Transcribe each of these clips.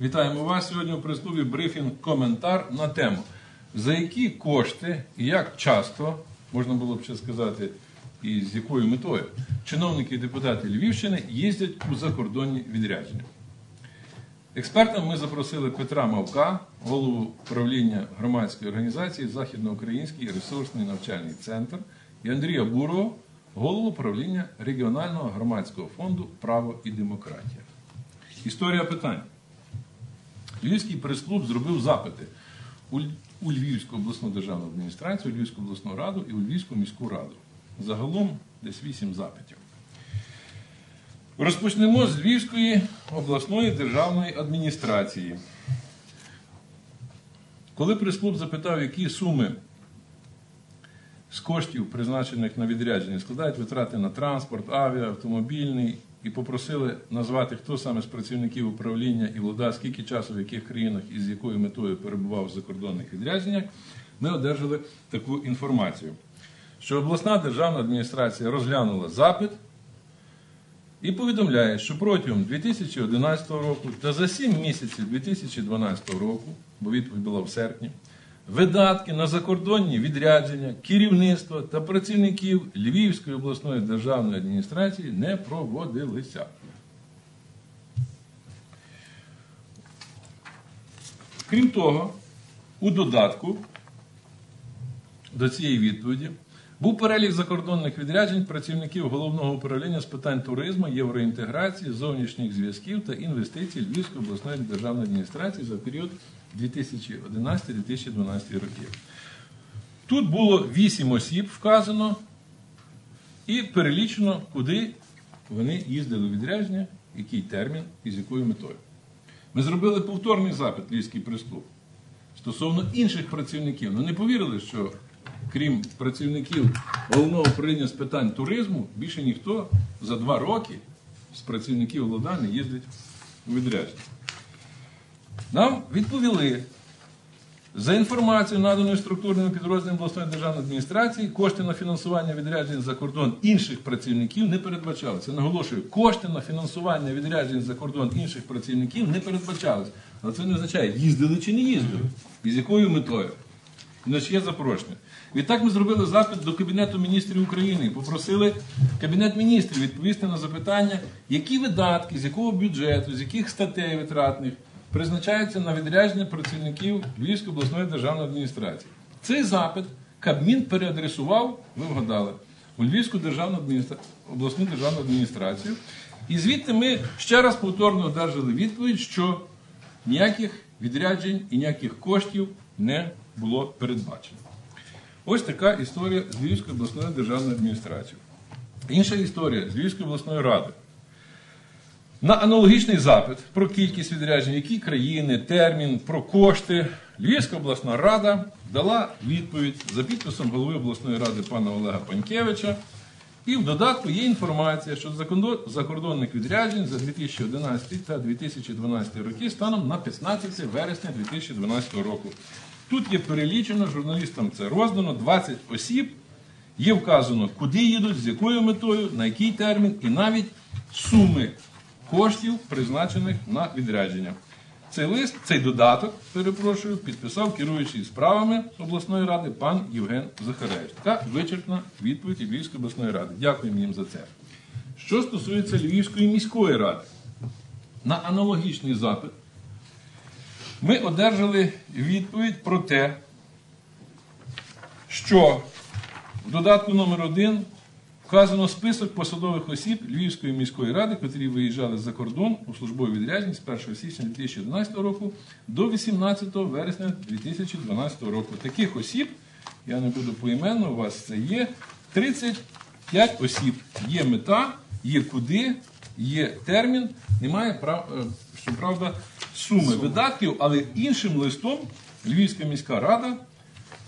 Вітаємо вас сьогодні у прес-клубі брифінг коментар на тему, за які кошти і як часто, можна було б ще сказати, і з якою метою чиновники і депутати Львівщини їздять у закордонні відрядження. Експертом ми запросили Петра Мавка, голову правління громадської організації Західноукраїнський ресурсний навчальний центр, і Андрія Бурова, голову правління регіонального громадського фонду Право і демократія. Історія питань. Львівський прес-клуб зробив запити у Львівську обласну державну адміністрацію, у Львівську обласну раду і у Львівську міську раду. Загалом десь вісім запитів. Розпочнемо з Львівської обласної державної адміністрації. Коли прес-клуб запитав, які суми з коштів, призначених на відрядження, складають витрати на транспорт, авіа, автомобільний, і попросили назвати, хто саме з працівників управління і влада, скільки часу в яких країнах і з якою метою перебував в закордонних відрядженнях, ми одержали таку інформацію, що обласна державна адміністрація розглянула запит і повідомляє, що протягом 2011 року та за 7 місяців 2012 року, бо відповідь була в серпні, видатки на закордонні відрядження, керівництва та працівників Львівської обласної державної адміністрації не проводилися. Крім того, у додатку до цієї відповіді був перелік закордонних відряджень працівників головного управління з питань туризму, євроінтеграції, зовнішніх зв'язків та інвестицій Львівської обласної державної адміністрації за період 2011-2012 років. Тут було 8 осіб вказано і перелічено, куди вони їздили відрядження, який термін і з якою метою. Ми зробили повторний запит Львівський прес-клуб стосовно інших працівників. Ну не повірили, що крім працівників головного управління з питань туризму, більше ніхто за два роки з працівників влада не їздить у відрядження. Нам відповіли, за інформацією, наданою структурними підрозділами обласної державної адміністрації, кошти на фінансування відряджень за кордон інших працівників не передбачалися. Наголошую, кошти на фінансування відряджень за кордон інших працівників не передбачалися. Але це не означає, їздили чи не їздили, і з якою метою. Значить, є запрошення. Відтак ми зробили запит до Кабінету міністрів України і попросили Кабінет міністрів відповісти на запитання, які видатки, з якого бюджету, з яких статей витратних призначаються на відрядження працівників Львівської обласної державної адміністрації. Цей запит Кабмін переадресував, ви вгадали, у Львівську державну адміністра... обласну державну адміністрацію. І звідти ми ще раз повторно одержали відповідь, що ніяких відряджень і ніяких коштів не було передбачено. Ось така історія з Львівської обласної державної адміністрації. Інша історія з Львівської обласної ради. На аналогічний запит про кількість відряджень, які країни, термін, про кошти, Львівська обласна рада дала відповідь за підписом голови обласної ради пана Олега Панькевича. І в додатку є інформація, що закордонних відряджень за 2011 та 2012 роки станом на 15 вересня 2012 року. Тут є перелічено, журналістам це роздано 20 осіб. Є вказано, куди їдуть, з якою метою, на який термін, і навіть суми коштів, призначених на відрядження. Цей лист, цей додаток, перепрошую, підписав керуючий справами обласної ради пан Євген Захаревич. Така вичерпна відповідь Львівської обласної ради. Дякуємо їм за це. Що стосується Львівської міської ради, на аналогічний запит ми одержали відповідь про те, що в додатку номер 1 вказано список посадових осіб Львівської міської ради, котрі виїжджали за кордон у службові відрядження з 1 січня 2011 року до 18 вересня 2012 року. Таких осіб, я не буду поіменно, у вас це є 35 осіб. Є мета, є куди, є термін, немає е, щоправда, суми видатків, але іншим листом Львівська міська рада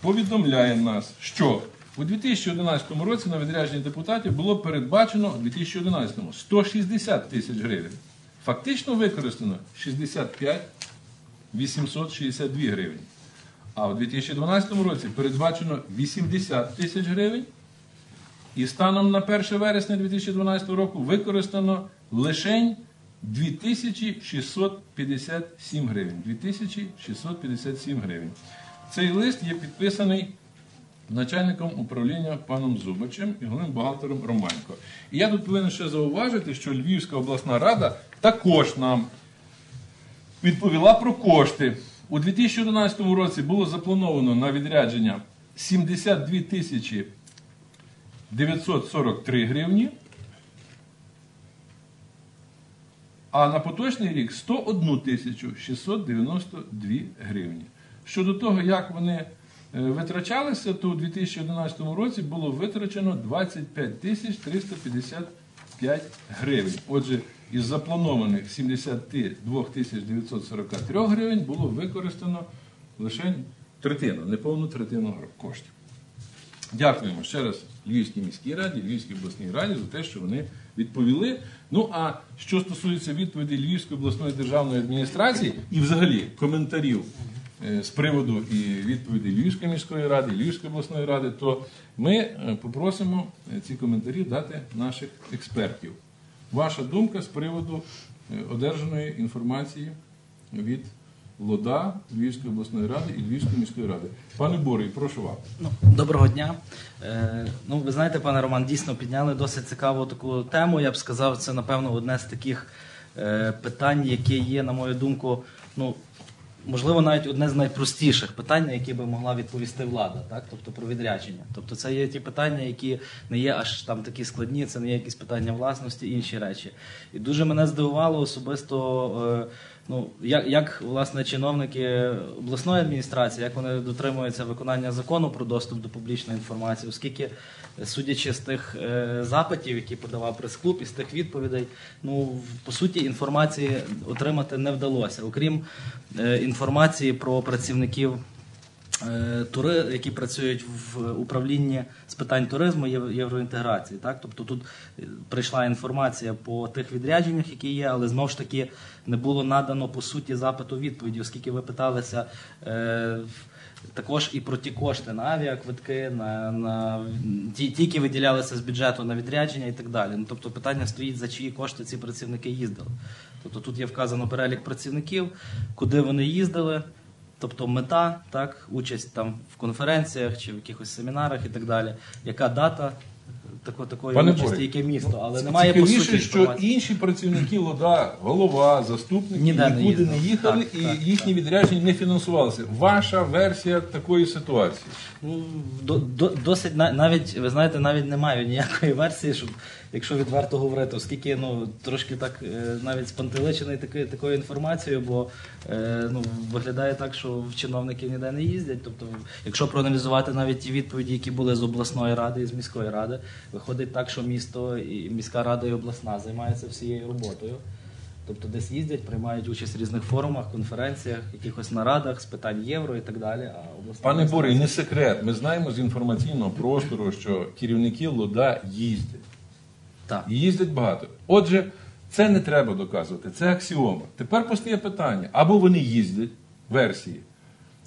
повідомляє нас, що у 2011 році на відрядження депутатів було передбачено у 2011 160 тисяч гривень. Фактично використано 65 862 гривень. А у 2012 році передбачено 80 тисяч гривень. І станом на 1 вересня 2012 року використано лише 2657 гривень. 2657 гривень. Цей лист є підписаний начальником управління паном Зубачем і головним бухгалтером Романько. І я тут повинен ще зауважити, що Львівська обласна рада також нам відповіла про кошти. У 2011 році було заплановано на відрядження 72 тисячі 943 гривні. А на поточний рік 101 тисячу 692 гривні. Щодо того, як вони витрачалися, то у 2011 році було витрачено 25 тисяч 355 гривень. Отже, із запланованих 72 тисяч 943 гривень було використано лише третину, неповну третину коштів. Дякуємо ще раз Львівській міській раді, Львівській обласній раді за те, що вони відповіли. Ну а що стосується відповіді Львівської обласної державної адміністрації і взагалі коментарів е, з приводу і відповіді Львівської міської ради, Львівської обласної ради, то ми е, попросимо е, ці коментарі дати наших експертів. Ваша думка з приводу е, одержаної інформації від ЛОДА Львівської обласної ради і Львівської міської ради. Пане Борий, прошу вас. Ну, доброго дня. Е, ну, ви знаєте, пане Роман, дійсно підняли досить цікаву таку тему. Я б сказав, це напевно одне з таких е, питань, яке є, на мою думку, ну. Можливо, навіть одне з найпростіших питань, на які би могла відповісти влада, так тобто про відрядження. Тобто, це є ті питання, які не є аж там такі складні, це не є якісь питання власності, інші речі. І дуже мене здивувало особисто, е, ну як, як власне чиновники обласної адміністрації, як вони дотримуються виконання закону про доступ до публічної інформації, оскільки, е, судячи з тих е, запитів, які подавав прес-клуб, і з тих відповідей, ну по суті інформації отримати не вдалося, окрім е, інформації про працівників. Е, Тури, які працюють в управлінні з питань туризму єв- євроінтеграції, так тобто тут е, прийшла інформація по тих відрядженнях, які є, але знову ж таки не було надано по суті запиту відповіді, оскільки ви питалися е, також і про ті кошти на авіаквитки, на, на ті, ті, які виділялися з бюджету на відрядження і так далі. Ну тобто питання стоїть за чиї кошти ці працівники їздили. Тобто тут є вказано перелік працівників, куди вони їздили. Тобто мета, так, участь там в конференціях чи в якихось семінарах і так далі. Яка дата тако, такої Пане участі, яке місто, але немає по Цікавіше, суті що інформації. інші працівники ЛОДА, голова, заступники Ніде не нікуди їздили. не їхали Так, і так, їхні відрядження не фінансувалися. Ваша версія такої ситуації. Ну, до, до, досить на- навіть, ви знаєте, навіть не маю ніякої версії, щоб, якщо відверто говорити, оскільки ну, трошки так е, навіть спантеличений таки, такою інформацією, бо е, ну, виглядає так, що в чиновники ніде не їздять. Тобто, якщо проаналізувати навіть ті відповіді, які були з обласної ради і з міської ради, виходить так, що місто і міська рада і обласна займаються всією роботою. Тобто десь їздять, приймають участь в різних форумах, конференціях, якихось нарадах з питань євро і так далі. А обласна Пане Борі, не секрет. Ми знаємо з інформаційного простору, що керівники ЛОДА їздять. Так. Їздять багато. Отже, це не треба доказувати, це аксіома. Тепер постає питання: або вони їздять версії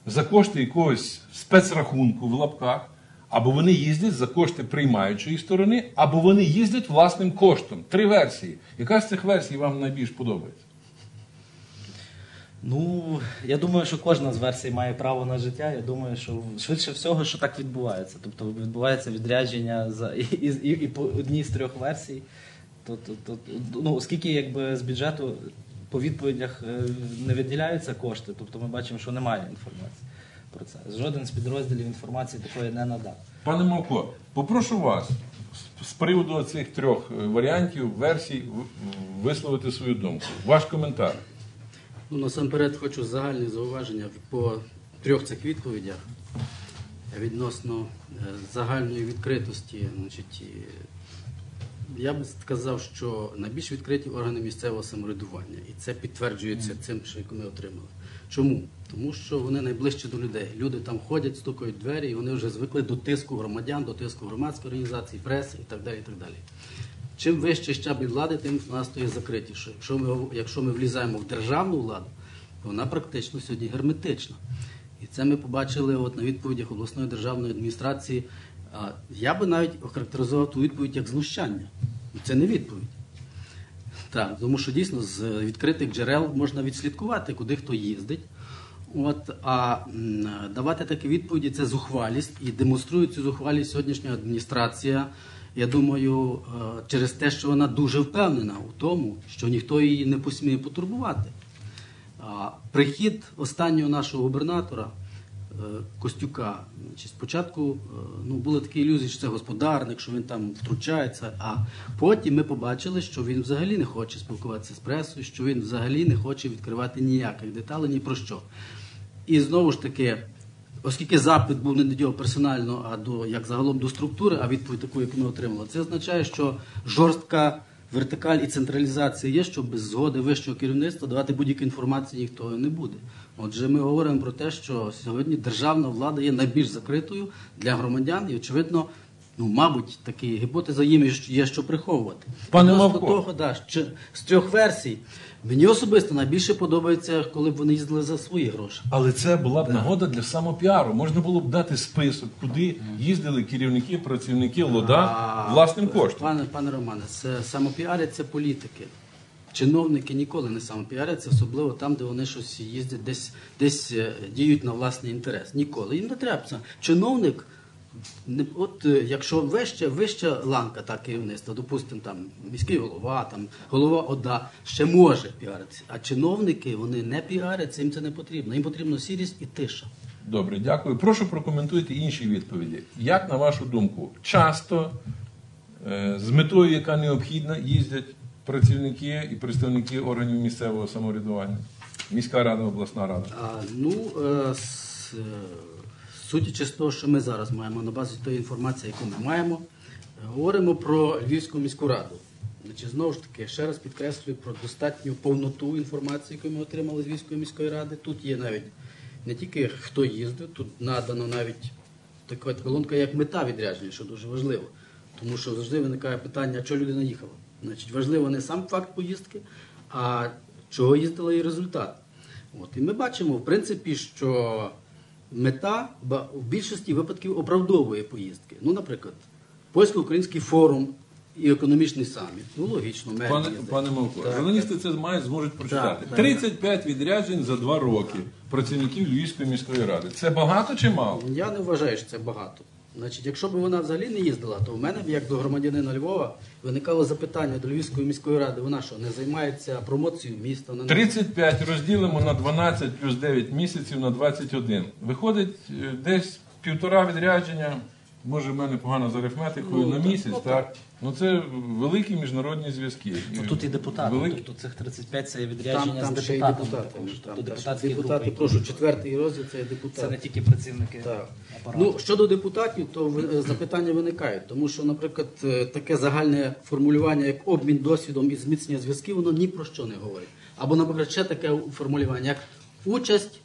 за кошти якогось спецрахунку в лапках, або вони їздять за кошти приймаючої сторони, або вони їздять власним коштом. Три версії. Яка з цих версій вам найбільш подобається? Ну, я думаю, що кожна з версій має право на життя. Я думаю, що швидше всього, що так відбувається. Тобто відбувається відрядження за і, і, і, по одній з трьох версій. То, то, то, ну, оскільки якби з бюджету по відповідях е, не виділяються кошти, тобто ми бачимо, що немає інформації про це. Жоден з підрозділів інформації такої не надав. Пане Мовко, попрошу вас з- з приводу цих трьох е, варіантів, версій, висловити свою думку. Ваш коментар. Ну, насамперед хочу загальні зауваження по трьох цих відповідях відносно е, загальної відкритості. Значить, я би сказав, що найбільш відкриті органи місцевого самоврядування, і це підтверджується цим, що ми отримали. Чому? Тому що вони найближче до людей. Люди там ходять, стукають двері, і вони вже звикли до тиску громадян, до тиску громадської організації, преси і так далі. І так далі. Чим вище щаблі влади, тим у нас то закритіше. Якщо ми, якщо ми влізаємо в державну владу, то вона практично сьогодні герметична. І це ми побачили от на відповідях обласної державної адміністрації. Я би навіть охарактеризував ту відповідь як знущання. Це не відповідь. Так, тому що дійсно з відкритих джерел можна відслідкувати, куди хто їздить. От, а давати такі відповіді це зухвалість і демонструє цю зухвалість сьогоднішня адміністрація. Я думаю, е, через те, що вона дуже впевнена у тому, що ніхто її не посміє потурбувати. Прихід останнього нашого губернатора е, Костюка. Спочатку е, ну, були такі ілюзії, що це господарник, що він там втручається. А потім ми побачили, що він взагалі не хоче спілкуватися з пресою, що він взагалі не хоче відкривати ніяких деталей ні про що. І знову ж таки, оскільки запит був не до нього персонально, а до як загалом до структури, а відповідь таку, яку ми отримали, це означає, що жорстка вертикаль і централізація є, що без згоди вищого керівництва давати будь-яку інформацію ніхто не буде. Отже, ми говоримо про те, що сьогодні державна влада є найбільш закритою для громадян, і очевидно. Ну, мабуть, такі гіпотеза їм є, що приховувати. Пане Мавко. того, да, що з трьох версій мені особисто найбільше подобається, коли б вони їздили за свої гроші. Але це була б нагода для самопіару. Можна було б дати список, куди їздили керівники, працівники ЛОДа А, власним коштом. Пане, пане Романе, це самопіаряться політики. Чиновники ніколи не самопіаряться, особливо там, де вони щось їздять, десь, десь е, діють на власний інтерес. Ніколи. Їм не треба. Чиновник, от е, якщо вища, вища ланка так, керівництва, допустимо, там міський голова, там голова ОДА, ще може піаритися. А чиновники вони не піаряться, їм це не потрібно. Їм потрібно сірість і тиша. Добре, дякую. Прошу прокоментуйте інші відповіді. Як на вашу думку, часто е, з метою, яка необхідна, їздять працівники і представники органів місцевого самоврядування? Міська рада, обласна рада. А, ну, е, е, судячи з того, що ми зараз маємо на базі тої інформації, яку ми маємо, е, говоримо про Львівську міську раду. Значить, знову ж таки, ще раз підкреслюю про достатню повноту інформації, яку ми отримали з Львівської міської ради. Тут є навіть не тільки хто їздив, тут надано навіть така колонка, як мета відрядження, що дуже важливо. Тому що завжди виникає питання, а чого людина їхала. Значить, важливо не сам факт поїздки, а чого їздила і результат. От, і ми бачимо, в принципі, що мета в більшості випадків оправдовує поїздки. Ну, наприклад, польсько-український форум і економічний саміт. Ну, логічно, мерія. Пане, пане Мавко, Так. журналісти це мають зможуть прочитати. Так, так. 35 відряджень за два роки працівників Львівської міської ради. Це багато чи мало? Я не вважаю, що це багато. Значить, якщо б вона взагалі не їздила, то в мене, б, як до громадянина Львова, виникало запитання до Львівської міської ради. Вона що, не займається промоцією міста? Вона не 35 розділимо на 12 плюс 9 місяців на 21. Виходить е, десь півтора відрядження. Може, в мене погано з арифметикою Ну, на місяць, ну, так? Ну це великі міжнародні зв'язки. Ну, тут і депутати, Великі- тобто цих 35 це є відрядження там з ще й депутатами. депутати. також. Там, Тобто депутатські депутати, групи, прошу, четвертий розділ це депутати. Це не тільки працівники Так. апарату. Ну, щодо депутатів, то ви- е, запитання виникають, тому що, наприклад, е, таке загальне формулювання, як обмін досвідом і зміцнення зв'язків, воно ні про що не говорить. Або, наприклад, ще таке формулювання, як участь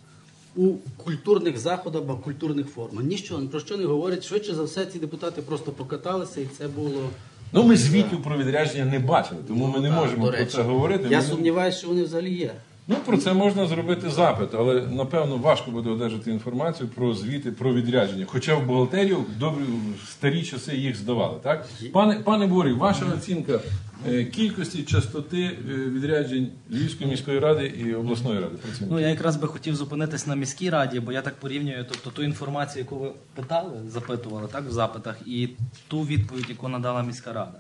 у культурних заходах або культурних формах. Ніщо ні про що не говорять. Швидше за все, ці депутати просто покаталися, і це було. Ну ми звітів про відрядження не бачили, тому ми не Так, можемо про це говорити. Я сумніваюся, що вони взагалі є. Ну, про це можна зробити запит, але напевно важко буде одержати інформацію про звіти про відрядження. Хоча в бухгалтерію добрі в старі часи їх здавали. Так, пане пане Борі, ваша оцінка е, кількості частоти е, відряджень Львівської міської ради і обласної ради? Ну я якраз би хотів зупинитись на міській раді, бо я так порівнюю, тобто ту інформацію, яку ви питали, запитували так в запитах, і ту відповідь, яку надала міська рада.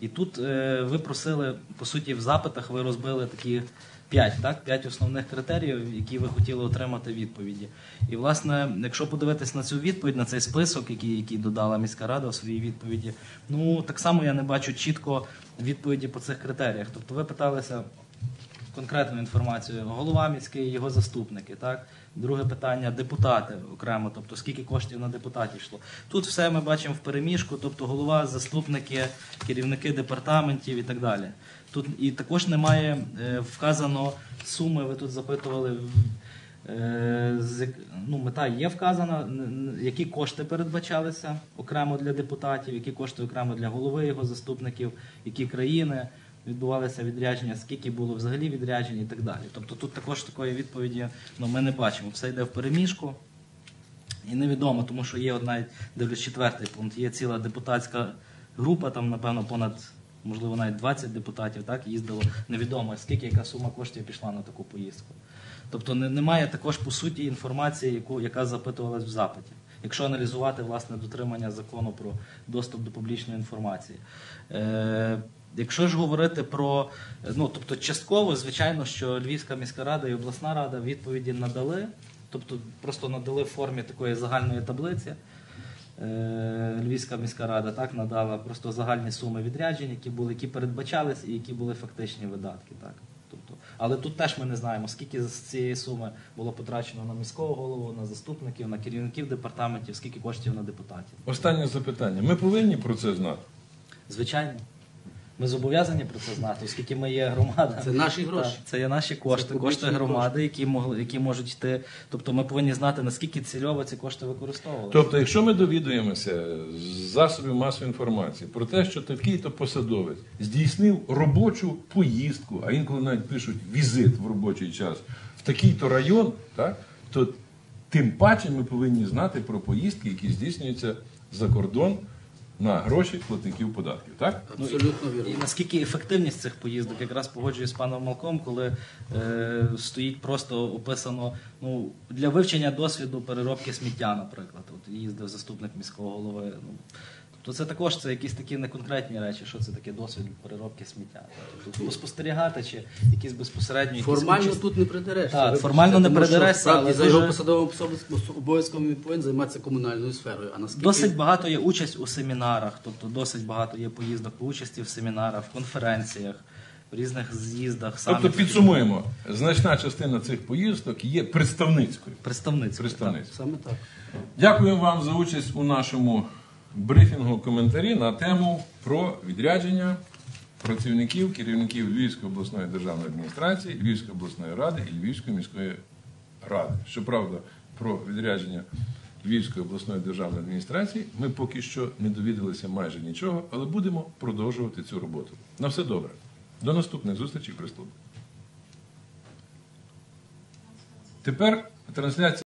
І тут е, ви просили, по суті, в запитах ви розбили такі п'ять, так, п'ять основних критеріїв, які ви хотіли отримати відповіді. І власне, якщо подивитись на цю відповідь, на цей список, який, який додала міська рада у своїй відповіді, ну так само я не бачу чітко відповіді по цих критеріях. Тобто ви питалися конкретну інформацію. Голова міський, його заступники. Так? Друге питання депутати окремо, тобто скільки коштів на депутатів йшло. Тут все ми бачимо в переміжку, тобто голова, заступники, керівники департаментів і так далі. Тут і також немає е, вказано суми, ви тут запитували. е, з ну, мета є вказана, які кошти передбачалися окремо для депутатів, які кошти окремо для голови його заступників, які країни відбувалися відрядження, скільки було взагалі відряджень і так далі. Тобто тут також такої відповіді ну, ми не бачимо. Все йде в переміжку. І невідомо, тому що є навіть дивлюсь четвертий пункт. Є ціла депутатська група, там, напевно, понад можливо, навіть 20 депутатів, так, їздило невідомо, скільки яка сума коштів пішла на таку поїздку. Тобто не, немає також по суті інформації, яку, яка запитувалась в запиті. Якщо аналізувати власне дотримання закону про доступ до публічної інформації. Е, якщо ж говорити про ну тобто частково, звичайно, що Львівська міська рада і обласна рада відповіді надали, тобто просто надали в формі такої загальної таблиці. Е, Львівська міська рада так надала просто загальні суми відряджень, які були, які передбачались і які були фактичні видатки. Так. Тобто, але тут теж ми не знаємо, скільки з цієї суми було потрачено на міського голову, на заступників, на керівників департаментів, скільки коштів на депутатів. Останнє запитання. Ми повинні про це знати. Звичайно. Ми зобов'язані про це знати, оскільки ми є громада. Це наші гроші. Так, це є наші кошти, кошти громади, які могли, які можуть йти. Тобто ми повинні знати, наскільки цільово ці кошти використовували. Тобто, якщо ми довідуємося з засобів масової інформації про те, що такий-то посадовець здійснив робочу поїздку, а інколи навіть пишуть візит в робочий час в такий-то район, так, то тим паче ми повинні знати про поїздки, які здійснюються за кордон на гроші платників податків. Так? Абсолютно І наскільки ефективність цих поїздок, якраз погоджуюсь з паном Малком, коли е, стоїть просто описано ну, для вивчення досвіду переробки сміття, наприклад. От їздив заступник міського голови. Ну, тобто це також це якісь такі неконкретні речі, що це таке досвід переробки сміття. Тобто поспостерігати чи якісь безпосередньо якісь Формально участь- тут не придерешся. Так, вибачте, формально не тому що, придерешся, справді, але за його дуже- посадовим обов'язком він повинен займатися комунальною сферою. А наскільки Досить багато є участь у семінарах, тобто досить багато є поїздок по участі в семінарах, в конференціях, в різних з'їздах, Тобто підсумуємо, значна частина цих поїздок є представницькою. Представницькою. Представницькою. саме так. Дякую вам за участь у нашому брифінгу коментарі на тему про відрядження працівників, керівників Львівської обласної державної адміністрації, Львівської обласної ради і Львівської міської ради. Щоправда, про відрядження Львівської обласної державної адміністрації ми поки що не довідалися майже нічого, але будемо продовжувати цю роботу. На все добре. До наступних зустрічей при службі. Тепер трансляція.